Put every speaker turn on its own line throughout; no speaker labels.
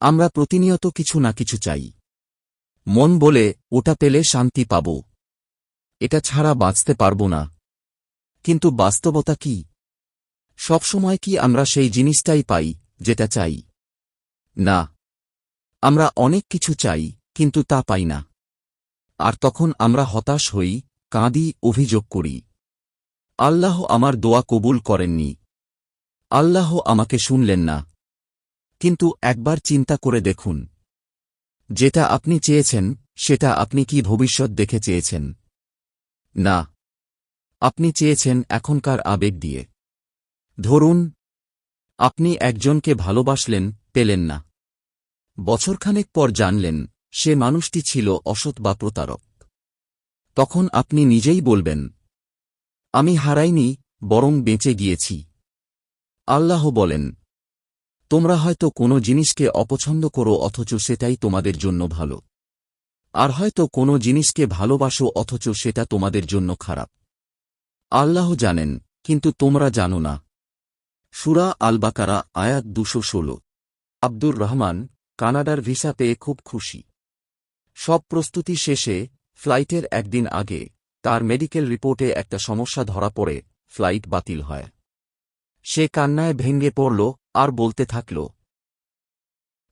আমরা প্রতিনিয়ত কিছু না কিছু চাই। মন বলে, ওটা পেলে শান্তি পাব। এটা ছাড়া বাঁচতে পারব না। কিন্তু বাস্তবতা কি? সবসময় কি আমরা সেই জিনিসটাই পাই, যেটা চাই? না। আমরা অনেক কিছু চাই, কিন্তু তা পাই না। আর তখন আমরা হতাশ হই, কাঁদি, অভিযোগ করি। আল্লাহ আমার দোয়া কবুল করেননি। আল্লাহ আমাকে শুনলেন না। কিন্তু একবার চিন্তা করে দেখুন। যেটা আপনি চেয়েছেন, সেটা আপনি কি ভবিষ্যৎ দেখে চেয়েছেন? না। আপনি চেয়েছেন এখনকার আবেগ দিয়ে। ধরুন, আপনি একজনকে ভালোবাসলেন, পেলেন না। বছরখানেক পর জানলেন, সে মানুষটি ছিল অসৎ বা প্রতারক। তখন আপনি নিজেই বলবেন, আমি হারাইনি, বরং বেঁচে গিয়েছি। আল্লাহ বলেন তোমরা হয়তো কোনো জিনিসকে অপছন্দ করো অথচ সেটাই তোমাদের জন্য ভালো। আর হয়তো কোনো জিনিসকে ভালোবাসো অথচ সেটা তোমাদের জন্য খারাপ। আল্লাহ জানেন, কিন্তু তোমরা জানো না। সুরা আলবাকারা, আয়াত দুশো ষোলো। আব্দুর রহমান, কানাডার ভিসা পেয়ে খুব খুশি। সব প্রস্তুতি শেষে, ফ্লাইটের একদিন আগে, তার মেডিকেল রিপোর্টে একটা সমস্যা ধরা পড়ে, ফ্লাইট বাতিল হয়। সে কান্নায় ভেঙে পড়ল আর বলতে থাকল,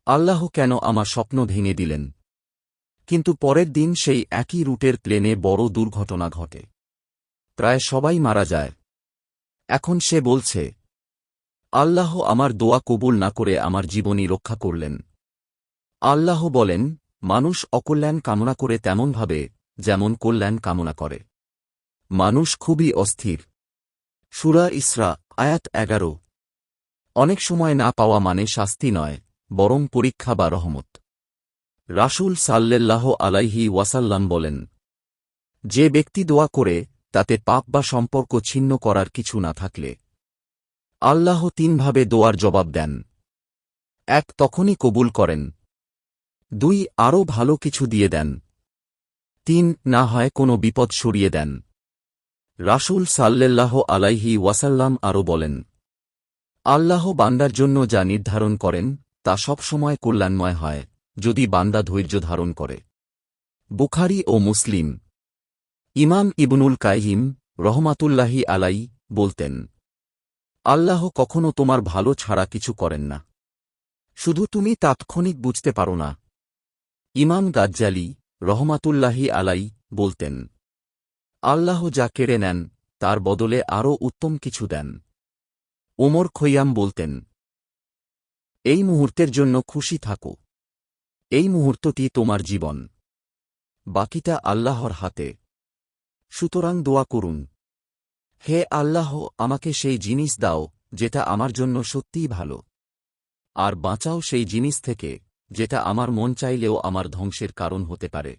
আল্লাহ কেন আমার স্বপ্ন ভেঙে দিলেন? কিন্তু পরের দিন সেই একই রুটের প্লেনে বড় দুর্ঘটনা ঘটে। প্রায় সবাই মারা যায়। এখন সে বলছে, আল্লাহ আমার দোয়া কবুল না করে আমার জীবনী রক্ষা করলেন। আল্লাহ বলেন, মানুষ অকল্যাণ কামনা করে তেমনভাবে যেমন কল্যাণ কামনা করে। মানুষ খুবই অস্থির। সুরা ইসরা, আয়াত এগারো। অনেক সময় না পাওয়া মানে শাস্তি নয়, বরং পরীক্ষা বা রহমত। রাসূল সাল্লেল্লাহ আলাইহি ওয়াসাল্লাম বলেন, যে ব্যক্তি দোয়া করে, তাতে পাপ বা সম্পর্ক ছিন্ন করার কিছু না থাকলে, আল্লাহ তিনভাবে দোয়ার জবাব দেন। এক, তখনই কবুল করেন। দুই, আরও ভালো কিছু দিয়ে দেন। তিন, না হয় কোনো বিপদ সরিয়ে দেন। রাসূল সাল্লেল্লাহ আলাইহি ওয়াসাল্লাম আরও বলেন আল্লাহ বান্দার জন্য যা নির্ধারণ করেন, তা সবসময় কল্যাণময় হয়, যদি বান্দা ধৈর্য ধারণ করে। বুখারি ও মুসলিম। ইমাম ইবনুল কাইহিম রহমাতুল্লাহি আলাই বলতেন, আল্লাহ কখনো তোমার ভালো ছাড়া কিছু করেন না। শুধু তুমি তাৎক্ষণিক বুঝতে পারো না। ইমাম গাজ্জালি রহমাতুল্লাহি আলাই বলতেন, আল্লাহ যা কেড়ে নেন, তার বদলে আরও উত্তম কিছু দেন। ওমর খৈয়াম বলতেন, এই মুহূর্তের জন্য খুশি থাকো। এই মুহূর্তটি তোমার জীবন। বাকিটা আল্লাহর হাতে। সুতরাং দোয়া করুন। হে আল্লাহ, আমাকে সেই জিনিস দাও, যেটা আমার জন্য সত্যিই ভালো। আর বাঁচাও সেই জিনিস থেকে, যেটা আমার মন চাইলেও আমার ধ্বংসের কারণ হতে পারে।